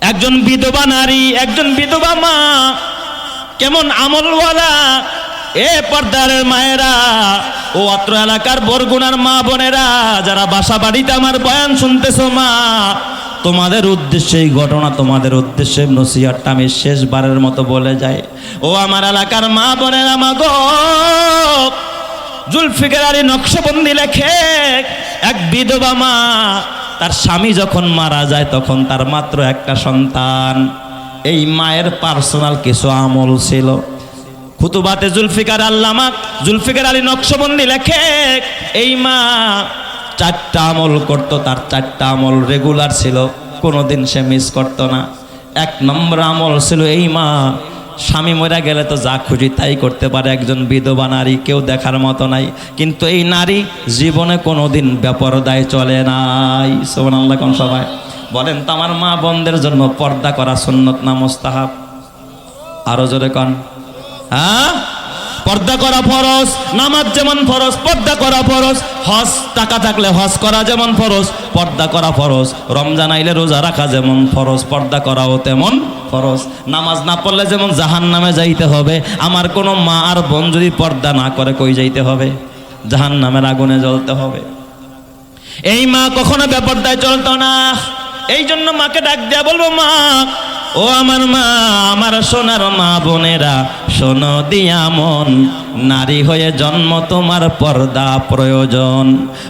একজন বিধবা নারী, একজন বিধবা মা, কেমন আমলওয়ালা? এ পর্দারের মায়েরা, ও অত্র এলাকার বরগুনার মা বোনেরা, যারা বাসা বাড়িতে আমার বয়ান শুনতেছো মা, তোমাদের উদ্দেশ্যে, এই ঘটনা তোমাদের উদ্দেশ্যে, নসিহাতটা আমি শেষবারের মতো বলে যাই। ও আমার এলাকার মা বোনেরা মা গো, জুলফিকার আলী নকশবন্দি লেখে, এক বিধবা মা তার স্বামী যখন মারা যায়, তখন তার মাত্র একটা সন্তান। এই মায়ের পার্সোনাল কিছু আমল ছিল। খুতুবাতে জুলফিকার আল্লামা, জুলফিকার আলী নকশবন্দি লেখে, এই মা চারটা আমল করত, তার চারটা আমল রেগুলার ছিল। কোনোদিন সে মিস করতো না। এক নম্বর আমল ছিল, এই মা স্বামী মরা গেলে তো যা খুশি তাই করতে পারে। একজন বিধবা নারী কেউ দেখার মতো নাই। কিন্তু এই নারী জীবনে কোনো কোনোদিন বেপরদায় চলে নাই। সোমান আল্লাহ কোন সবাই বলেন তো আমার মা বোনদের জন্য পর্দা করা সুন্নত না মোস্তাহাব? আরও জোরে কন। হ্যাঁ? পর্দা করা ফরজ, নামাজ যেমন ফরজ, পর্দা করা ফরজ। হজ টাকা থাকলে হজ করা যেমন ফরজ, পর্দা করা ফরজ। রমজান আইলে রোজা রাখা যেমন ফরজ, পর্দা করাও তেমন ফরজ। নামাজ না পড়লে যেমন জাহান নামে যাইতে হবে। আমার কোনো মা আর বোন যদি পর্দা না করে, কই যাইতে হবে? জাহান নামের আগুনে জ্বলতে হবে। এই মা কখনো ব্যাপারটায় চলতো না। এই জন্য মাকে ডাক দেয়া বলব, মা ও আমার মা, আমার সোনার মা বোনেরা, শোনো দিয়া মন। নারী হয়ে জন্ম তোমার পর্দা প্রয়োজন।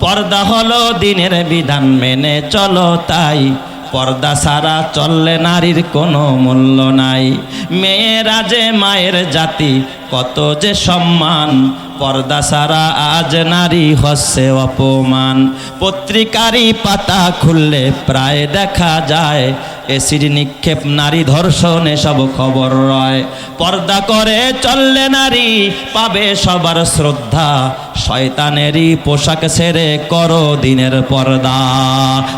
পর্দা হলো দিনের বিধান, মেনে চলো তাই। পর্দা সারা চললে নারীর কোনো মূল্য নাই। মেয়েরা যে মায়ের জাতি, কত যে সম্মান। পর্দা সারা আজ নারী হচ্ছে অপমান। পত্রিকারই পাতা খুললে প্রায় দেখা যায় এসিড নিক্ষেপ নারী ধর্ষণ, এসব খবর রয়। পর্দা করে চললে নারী পাবে সবার শ্রদ্ধা। শয়তানেরই পোশাক ছেড়ে করো দিনের পর্দা।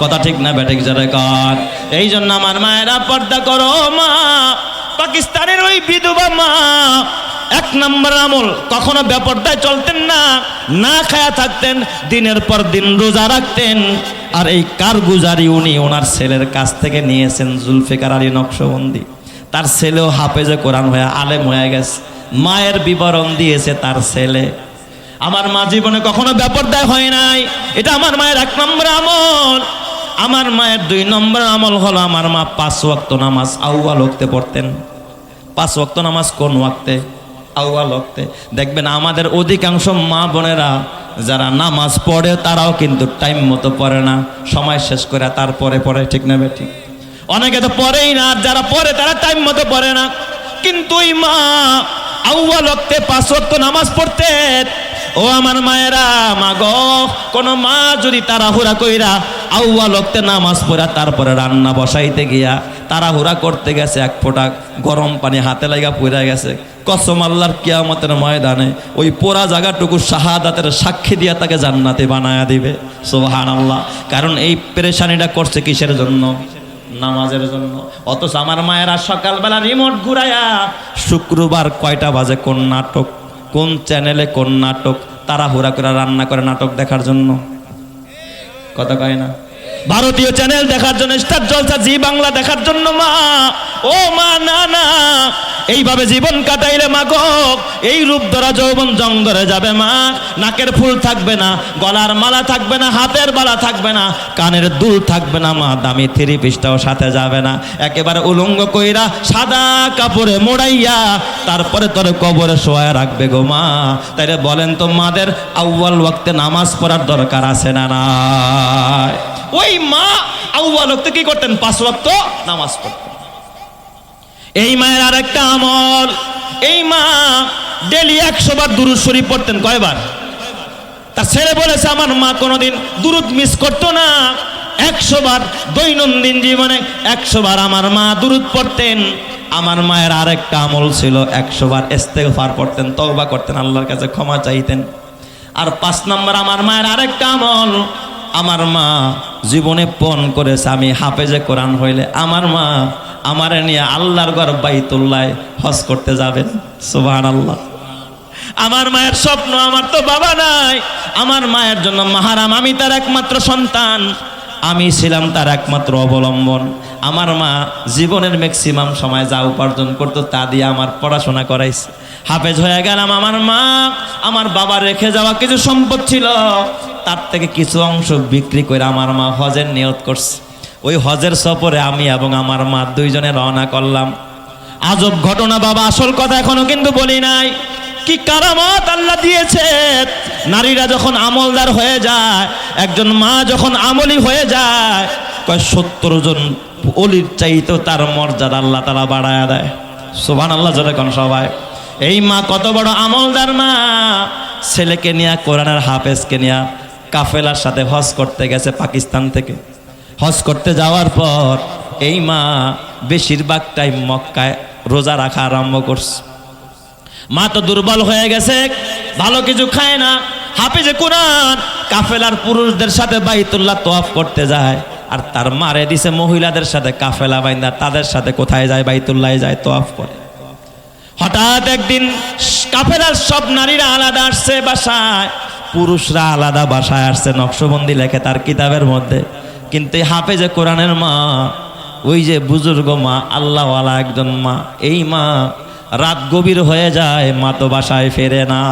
কথা ঠিক না বেঠিক যারা কর? এই জন্য আমার মায়েরা পর্দা করো মা। পাকিস্তানের ওই বিধবা মা। এক নম্বর আমল, কখনো ব্যাপারটায় চলতেন না না খায়া থাকতেন, দিনের পর দিন রোজা রাখতেন। আর এই কারগুজারি উনি ওনার ছেলের কাছ থেকে নিয়েছেন জুলফিকার আলী নকশবন্দি। তার ছেলেও হাফেজে কোরআন হয়ে আলেম হয়ে গেছে। মায়ের বিবরণ দিয়েছে তার ছেলে। আমার মা জীবনে কখনো ব্যাপারদায় হয় নাই। এটা আমার মায়ের এক নম্বর আমল। আমার মায়ের দুই নম্বর আমল হলো আমার মা পাঁচ ওয়াক্ত নামাজ আউয়াল ওক্তে পড়তেন। পাঁচ ওয়াক্ত নামাজ কোন ওয়াক্তে? আউয়াল লক্ষে দেখবেন আমাদের অধিকাংশ মা বোনেরা যারা নামাজ পড়ে, তারাও কিন্তু টাইম মতো পড়ে না। সময় শেষ করে তারপরে পড়ে, ঠিক নেবে ঠিক অনেকে তো পড়েই না যারা পড়ে তারা টাইম মতো পড়ে না। কিন্তু মা আউয়াল লক্ষে পাঁচ নামাজ পড়তেন ও আমার মায়েরা মা গো কোন মা যদি তাড়াহুড়া কইরা আউয়া লোকতে নামাজ পড়া, তারপরে রান্না বসাইতে গিয়া তাড়াহুড়া করতে গেছে, এক ফোঁটা গরম পানি হাতে লাগা পড়া গেছে। কসম আল্লাহর কিয়ামতের ময়দানে ওই পোড়া জায়গাটুকু শাহাদাতের সাক্ষী দিয়া তাকে জান্নাতে বানায়া দিবে। সোহান আল্লাহ কারণ এই পেরেশানিটা করছে কিসের জন্য? নামাজের জন্য। অথচ আমার মায়েরা সকালবেলা রিমোট ঘুরাইয়া শুক্রবার কয়টা বাজে কোন নাটক কোন চ্যানেলে কোন নাটক তারা হুরা করে রান্না করে নাটক দেখার জন্য? কথা কয় না। ভারতীয় চ্যানেল দেখার জন্য, স্টার জলসা, জি বাংলা দেখার জন্য মা। ও মা, না না। এইভাবে জীবন কাটাইলে মা গো, এই রূপ ধরা যৌবন জং ধরে যাবে মা। নাকের ফুল থাকবে না, গলার মালা থাকবে না, হাতের বালা থাকবে না, কানের দুল থাকবে না মা। দামি থ্রি পিসটাও সাথে যাবে না। একেবারে উলঙ্গ কইরা সাদা কাপড়ে মোড়াইয়া তারপরে তোর কবরে শোয়া রাখবে গো মা। তাইলে বলেন তো মাদের আউ্বাল ওয়াক্তে নামাজ পড়ার দরকার আছে না না ওই মা আউ্বাল ওয়াক্তে কি করতেন? পাঁচ ওয়াক্ত নামাজ পড়তেন। এই মায়ের আরেকটা আমল। এই মা ডেলি একশো বার দুরুদ শরীফ পড়তেন, কয়বার? তার ছেলে বলেছে, আমার মা কোনোদিন দুরুদ মিস করতো না। একশো বার দৈনন্দিন জীবনে একশো বার আমার মা দুরুদ পড়তেন। আমার মায়ের আরেকটা আমল ছিল, একশো বার ইস্তেগফার পড়তেন, তওবা করতেন, আল্লাহর কাছে ক্ষমা চাইতেন। আর পাঁচ নম্বর, আমার মায়ের আরেকটা আমল, আমার মা জীবনে পণ করেছে, আমি হাফেজে কোরআন হইলে আমার মা আমারে নিয়ে আল্লাহর ঘর বাইতুল্লায় হজ করতে যাবেন। সুবহান আল্লাহ আমার মায়ের স্বপ্ন আমার তো বাবা নাই। আমার মায়ের জন্য মাহারাম, আমি তার একমাত্র সন্তান। আমি ছিলাম তার একমাত্র অবলম্বন। আমার মা জীবনের ম্যাক্সিমাম সময় যা উপার্জন করতো তা দিয়ে আমার পড়াশোনা করাইছে। হাফেজ হয়ে গেলাম আমার মা। আমার বাবা রেখে যাওয়া কিছু সম্পদ ছিল। তার থেকে কিছু অংশ বিক্রি করে আমার মা হজের নিয়ত করছে। ওই হজের সফরে আমি এবং আমার মা দুইজনে রওনা করলাম। আজব ঘটনা বাবা, আসল কথা এখনও কিন্তু বলি নাই। কি কারামত আল্লাহ দিয়েছে? নারীরা যখন আমলদার হয়ে যায়, একজন মা যখন আমলি হয়ে যায়, কয় সত্তর জন অলির চাইতেও তার মর্যাদা আল্লাহ তারা বাড়ায় দেয়। সোভান আল্লাহ যখন সবাই। এই মা কত বড় আমলদার মা। ছেলেকে নিয়ে কোরআনের হাফেজকে নিয়ে কাফেলার সাথে হজ করতে গেছে পাকিস্তান থেকে। হজ করতে যাওয়ার পর এই মা বেশিরভাগ টাইম মক্কায় রোজা রাখা আরম্ভ করছে। মা তো দুর্বল হয়ে গেছে, ভালো কিছু খায় না। হাফিজে কোরআন, কাফেলার পুরুষদের সাথে বাইতুল্লাহ তোয়াফ করতে যায়, আর তার মারে দিছে মহিলাদের সাথে কাফেলা বাইন্দা, তাদের সাথে কোথায় যায় বাইতুল্লাহ যায় তোয়াফ করে। হঠাৎ একদিন কাফেলার সব নারীরা আলাদা আসছে বাসায়, পুরুষরা আলাদা বাসায় আসছে, নকশবন্দি লেখে তার কিতাবের মধ্যে। কিন্তু হাফেজে কোরআনের মা, ওই যে বুজুর্গ মা, আল্লাহওয়ালা একজন মা, এই মা রাত গভীর হয়ে যায়, মা তো বাসায় ফেরে না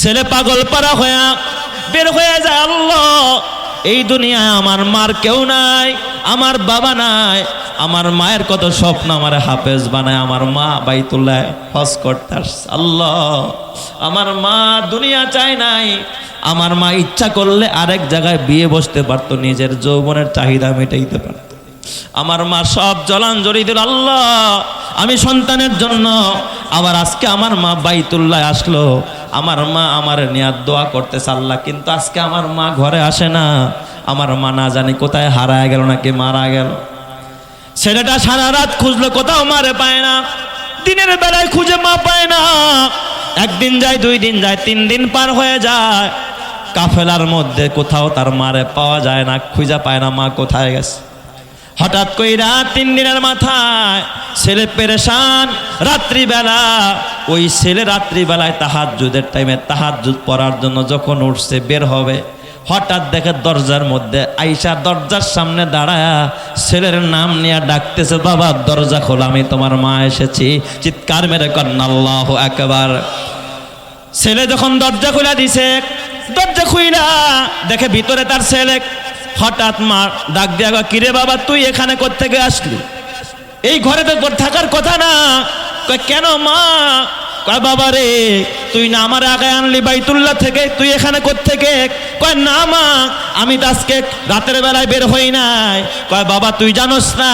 ছেলে পাগল পারা হয়ে বের হয়ে যায়, আল্লাহ, এই দুনিয়ায় আমার মার কেউ নাই, আমার বাবা নাই, আমার মায়ের কত স্বপ্ন আমার হাফেজ বানায়, আমার মা বাইতুল্লাহ হজ করতে। আল্লাহ, আমার মা দুনিয়া চায় নাই, আমার মা ইচ্ছা করলে আরেক জায়গায় বিয়ে বসতে পারতো, নিজের যৌবনের চাহিদা মেটাইতে পারতো আমার মা সব জলাঞ্জলি দিল, আল্লাহ, আমি সন্তানের জন্য। আবার আজকে আমার মা বাইতুল্লাহ আসলো। আমার মা আমার নিয়াদ দোয়া করতেছে, আল্লাহ, কিন্তু আজকে আমার মা ঘরে আসে না। আমার মা না জানি কোথায় হারায় গেল নাকি মারা গেল। ছেলেটা সারা রাত খুঁজলো, কোথাও মারে পায় না। দিনের বেলায় খুঁজে মা পায় না। একদিন যায়, দুই দিন যায়, তিন দিন পার হয়ে যায়। কাফেলার মধ্যে কোথাও তার মারে পাওয়া যায় না, খুঁজে পায় না মা কোথায় গেছে। হঠাৎ কইরা তিন দিনের মাথায় ছেলে পেরেশান রাত্রিবেলা, ওই ছেলে রাত্রিবেলায় তাহাজুদের টাইমে তাহাজুদ পড়ার জন্য যখন উঠছে বের হবে, হঠাৎ দেখে দরজার মধ্যে আইসা দরজার সামনে দাঁড়ায়া ছেলের নাম নিয়ে ডাকতেছে, বাবা, দরজা খোলা, আমি তোমার মা এসেছি। চিৎকার মেরে কন্যা, আল্লাহ একবার ছেলে যখন দরজা খুলে দিছে, দরজা খুইলা দেখে ভিতরে তার ছেলে হঠাৎ মা ডাক গা কিরে বাবা, তুই এখানে কোত্থেকে আসলি? এই ঘরে তো থাকার কথা না। কেন মা? বাবা রে তুই না আমার আগে আনলি বাইতুল্লাহ থেকে? তুই এখানে কোত্থেকে? কয়, না মা, আমি তো আজকে রাতের বেলায় বের হই নাই। কয়, বাবা, তুই জানোস না,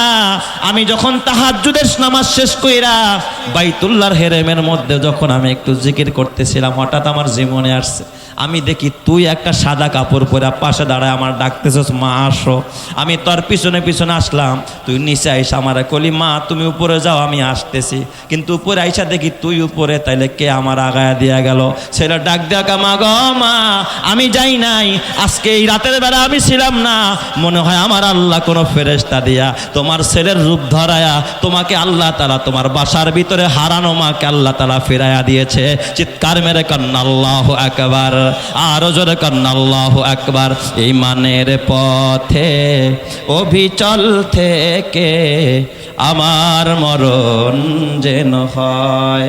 আমি যখন তাহাজ্জুদের নামাজ শেষ কইরা বাইতুল্লাহর হেরেমের মধ্যে যখন আমি একটু জিকির করতেছিলাম, হঠাৎ আমার জীবনে আসছে। আমি দেখি তুই একটা সাদা কাপড় পরে পাশে দাঁড়ায় আমার ডাকতেছস, মা, আসো। আমি তোর পিছনে পিছনে আসলাম। তুই নিচে আইসা আমার কলি, মা, তুমি উপরে যাও, আমি আসতেছি। কিন্তু উপরে আইসা দেখি তুই উপরে, তাইলে কে আমার আগায়া দিয়া গেল। ছেলে ডাক দেয়া মা গ, মা, আমি যাই নাই। আজকে এই রাতের বেলা আমি ছিলাম না। মনে হয় আমার আল্লাহ কোনো ফেরেস্তা দিয়া তোমার ছেলের রূপ ধরায়া তোমাকে আল্লাহ তালা তোমার বাসার ভিতরে হারানো মাকে আল্লাহ তালা ফেরাইয়া দিয়েছে। চিৎকার মেরে কন্যা, আল্লাহ একবার আরও জোরে কন্যা, আল্লাহ একবার এই মানের পথে অভিচল থেকে আমার মরণ যেন হয়।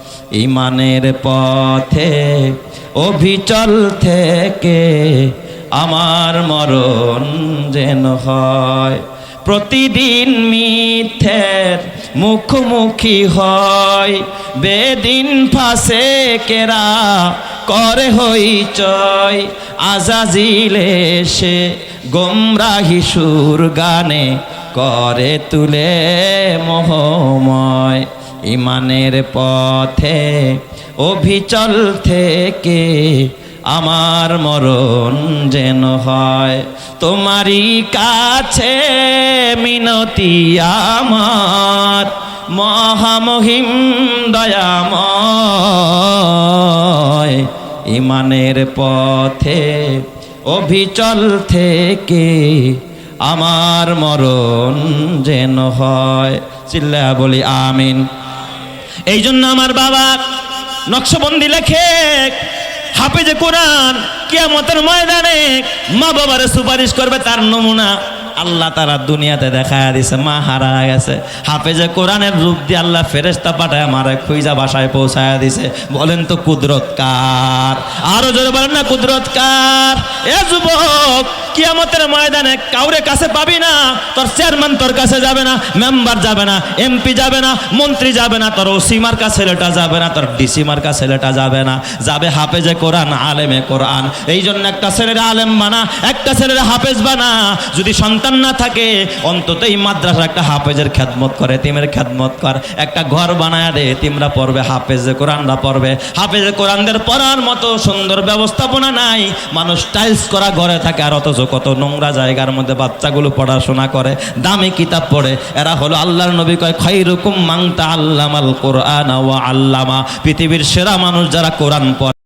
ইমানের পথে, অভিচল থেকে আমার মরণ যেন হয়। প্রতিদিন মিথ্যের মুখোমুখি হয়। বেদিন ফাঁসে কেরা করে হইচয় আজাজিলে সে গোমরাহি গানে করে তুলে মোহময়। ইমানের পথে, অভিচল থেকে আমার মরণ যেন হয়। তোমারই কাছে মিনতি আমার, মহামহিম দয়াময়। ইমানের পথে, অভিচল থেকে আমার মরণ যেন হয়। চিল্লা বলি, আমিন। এই জন্য আমার বাবা নকশবন্দি লেখে, হাফেজে কোরআন, কিয়ামতের ময়দানে মা বাবারে সুপারিশ করবে তার নমুনা। আল্লাহ তারা দুনিয়াতে দেখায় দিছে, মা হারা গেছে। হাফেজে কোরআনের রূপ দিয়ে আল্লাহ ফেরেস্তা পাঠায় মারে খুইজা বাসায় পৌঁছায় দিছে। বলেন তো কুদরত কার? আরও জোরে বলেন না, কুদরত কার? এ যুবক কিয়ামতের ময়দানে কাউরে কাছে পাবি না, তোর চেয়ারম্যান তোর কাছে যাবে না মেম্বার যাবে না এমপি যাবে না, মন্ত্রী যাবে না, তোর ওসিমার কাছে ছেলেটা যাবে না, তোর ডিসিমার কাছে ছেলেটা যাবে না, যাবে হাফেজে কোরআন, আলেমে কোরআন। এই জন্য একটা ছেলের আলেম বানা, একটা ছেলের হাফেজ বানা। যদি সন্তান না থাকে অন্তত এই মাদ্রাসা একটা হাফেজের খ্যাতমত করে, তিমের খ্যাতমত কর। একটা ঘর বানায় দে, তিমরা পড়বে, হাফেজে কোরআনরা পড়বে। হাফেজে কোরআনদের পড়ার মতো সুন্দর ব্যবস্থাপনা নাই, মানুষ টাইলস করা ঘরে থাকে আর অথচ কত নোংরা জায়গার মধ্যে বাচ্চাগুলো পড়াশোনা করে, দামি কিতাব পড়ে। এরা হলো আল্লাহর নবী কয়, খৈরুকুম মাংতা আল্লামাল কোরআন আল্লামা। পৃথিবীর সেরা মানুষ যারা কোরআন পড়ে।